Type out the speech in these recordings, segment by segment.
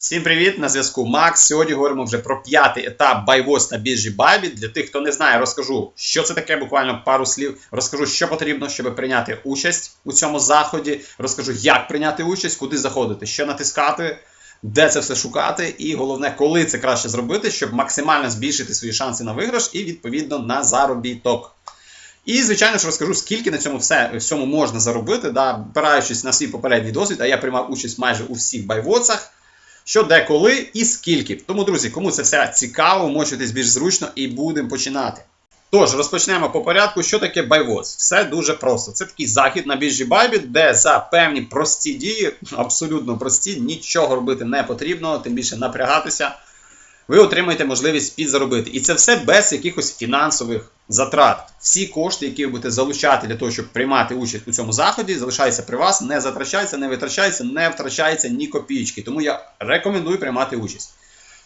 Всім привіт! На зв'язку Макс. Сьогодні говоримо вже про п'ятий етап байвоз на біржі Bybit. Для тих, хто не знає, розкажу, що це таке, буквально пару слів. Розкажу, що потрібно, щоб прийняти участь у цьому заході. Розкажу, як прийняти участь, куди заходити, що натискати, де це все шукати, і головне, коли це краще зробити, щоб максимально збільшити свої шанси на виграш і відповідно на заробіток. І, звичайно ж, розкажу, скільки на цьому все, всьому можна заробити, да, опираючись на свій попередній досвід, а я приймав участь майже у всіх байвоцах. Що де, коли і скільки. Тому, друзі, кому це все цікаво, мочитись більш зручно і будемо починати. Тож, розпочнемо по порядку, що таке байвоз. Все дуже просто. Це такий захід на біржі Bybit, де за певні прості дії, абсолютно прості, нічого робити не потрібно, тим більше напрягатися. Ви отримаєте можливість підзаробити. І це все без якихось фінансових затрат. Всі кошти, які ви будете залучати для того, щоб приймати участь у цьому заході, залишаються при вас, не затрачаються, не витрачаються, не втрачається ні копійки. Тому я рекомендую приймати участь.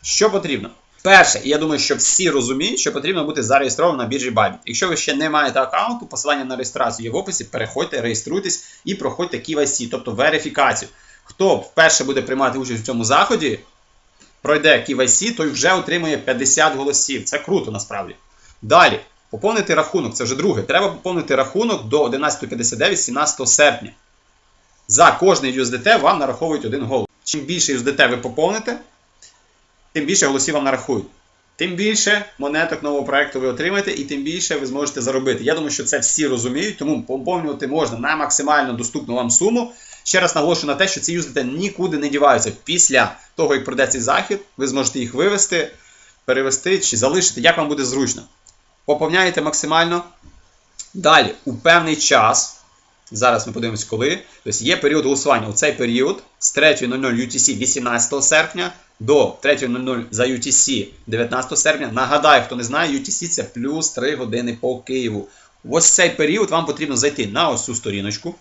Що потрібно? Перше, і я думаю, що всі розуміють, що потрібно бути зареєстрованим на біржі Bybit. Якщо ви ще не маєте аккаунту, посилання на реєстрацію є в описі, переходьте, реєструйтесь і проходьте KYC, тобто верифікацію. Хто вперше буде приймати участь у цьому заході, пройде KYC, той вже отримує 50 голосів. Це круто насправді. Далі, поповнити рахунок, це вже друге. Треба поповнити рахунок до 11.59 17 серпня. За кожний USDT вам нараховують один голос. Чим більше USDT ви поповните, тим більше голосів вам нарахують. Тим більше монеток нового проекту ви отримаєте, і тим більше ви зможете заробити. Я думаю, що це всі розуміють, тому поповнювати можна на максимально доступну вам суму. Ще раз наголошую на те, що ці USDT нікуди не діваються. Після того, як пройде цей захід, ви зможете їх вивести, перевести чи залишити, як вам буде зручно. Поповняєте максимально. Далі, у певний час, зараз ми подивимось коли, тобто є період голосування. У цей період з 3.00 UTC 18 серпня до 3.00 за UTC 19 серпня. Нагадаю, хто не знає, UTC це плюс 3 години по Києву. Ось цей період вам потрібно зайти на ось цю сторіночку,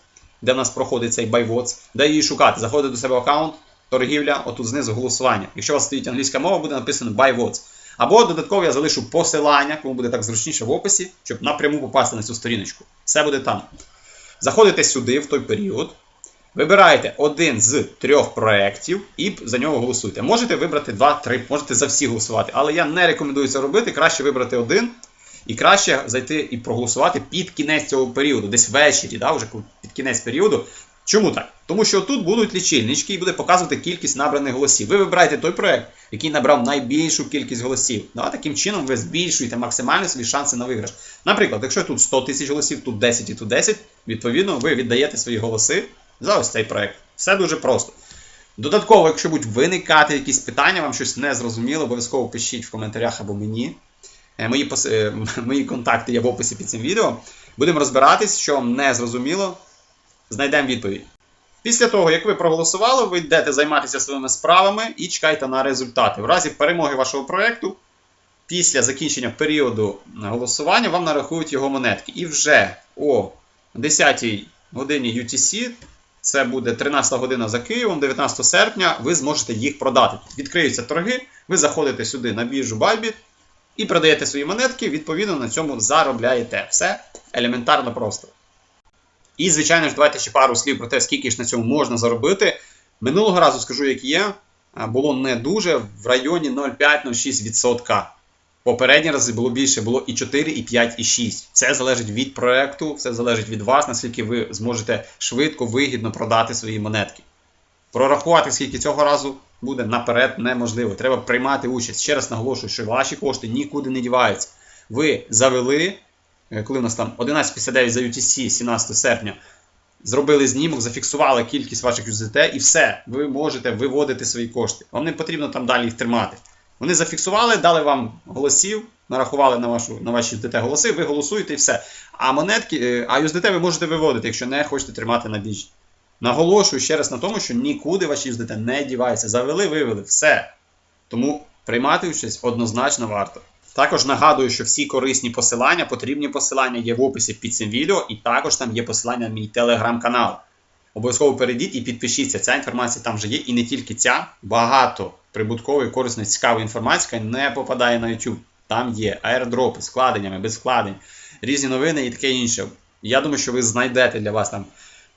де в нас проходить цей байвоц, де її шукати. Заходите до себе в аккаунт, торгівля, отут знизу голосування. Якщо у вас стоїть англійська мова, буде написано байвоц. Або додатково я залишу посилання, кому буде так зручніше в описі, щоб напряму попасти на цю сторіночку. Все буде там. Заходите сюди в той період. Вибираєте один з трьох проєктів і за нього голосуйте. Можете вибрати два-три, можете за всі голосувати. Але я не рекомендую це робити. Краще вибрати один. І краще зайти і проголосувати під кінець цього періоду, десь ввечері, да, вже під кінець періоду. Чому так? Тому що тут будуть лічильнички і буде показувати кількість набраних голосів. Ви вибираєте той проект, який набрав найбільшу кількість голосів. Да, таким чином ви збільшуєте максимально свої шанси на виграш. Наприклад, якщо тут 100 тисяч голосів, тут 10 і тут 10, відповідно, ви віддаєте свої голоси за ось цей проект. Все дуже просто. Додатково, якщо будуть виникати якісь питання, вам щось не зрозуміло, обов'язково пишіть в коментарях або мені. Мої пос... мої контакти є в описі під цим відео. Будемо розбиратись, що не зрозуміло. Знайдемо відповідь. Після того, як ви проголосували, ви йдете займатися своїми справами і чекайте на результати. В разі перемоги вашого проєкту, після закінчення періоду голосування, вам нарахують його монетки. І вже о 10 годині UTC, це буде 13 година за Києвом, 19 серпня, ви зможете їх продати. Відкриються торги, ви заходите сюди на біржу Bybit і продаєте свої монетки, відповідно на цьому заробляєте. Все елементарно просто. І, звичайно ж, давайте ще пару слів про те, скільки ж на цьому можна заробити. Минулого разу скажу, як є, було не дуже в районі 0,5-0,6%. Попередні рази було більше, було і 4, і 5, і 6. Це залежить від проекту, все залежить від вас, наскільки ви зможете швидко, вигідно продати свої монетки. Прорахувати, скільки цього разу буде наперед неможливо. Треба приймати участь. Ще раз наголошую, що ваші кошти нікуди не діваються. Ви завели коли у нас там 11.59 за UTC 17 серпня, зробили знімок, зафіксували кількість ваших USDT і все, ви можете виводити свої кошти. Вам не потрібно там далі їх тримати. Вони зафіксували, дали вам голосів, нарахували на вашу, на ваші USDT голоси, ви голосуєте і все. А монетки, а USDT ви можете виводити, якщо не хочете тримати на біржі. Наголошую ще раз на тому, що нікуди ваші USDT не діваються. Завели, вивели, все. Тому приймати участь однозначно варто. Також нагадую, що всі корисні посилання, потрібні посилання є в описі під цим відео, і також там є посилання на мій телеграм-канал. Обов'язково перейдіть і підпишіться. Ця інформація там вже є, і не тільки ця. Багато прибуткової, корисної, цікавої інформації не попадає на YouTube. Там є аеродропи з вкладеннями, без вкладень, різні новини і таке інше. Я думаю, що ви знайдете для вас там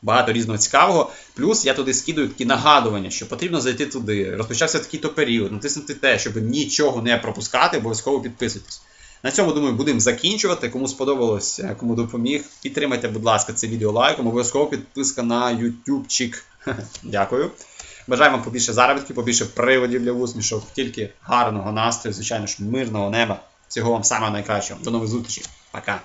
багато різного цікавого. Плюс я туди скидую такі нагадування, що потрібно зайти туди. Розпочався такий-то період, натиснути те, щоб нічого не пропускати, обов'язково підписуйтесь. На цьому, думаю, будемо закінчувати. Кому сподобалось, е, кому допоміг, підтримайте, будь ласка, це відео лайком, обов'язково підписка на ютубчик. Дякую. Бажаю вам побільше заробітків, побільше приводів для усмішок, тільки гарного настрою, звичайно ж, мирного неба. Всього вам самого найкращого. До нових зустрічей. Пока.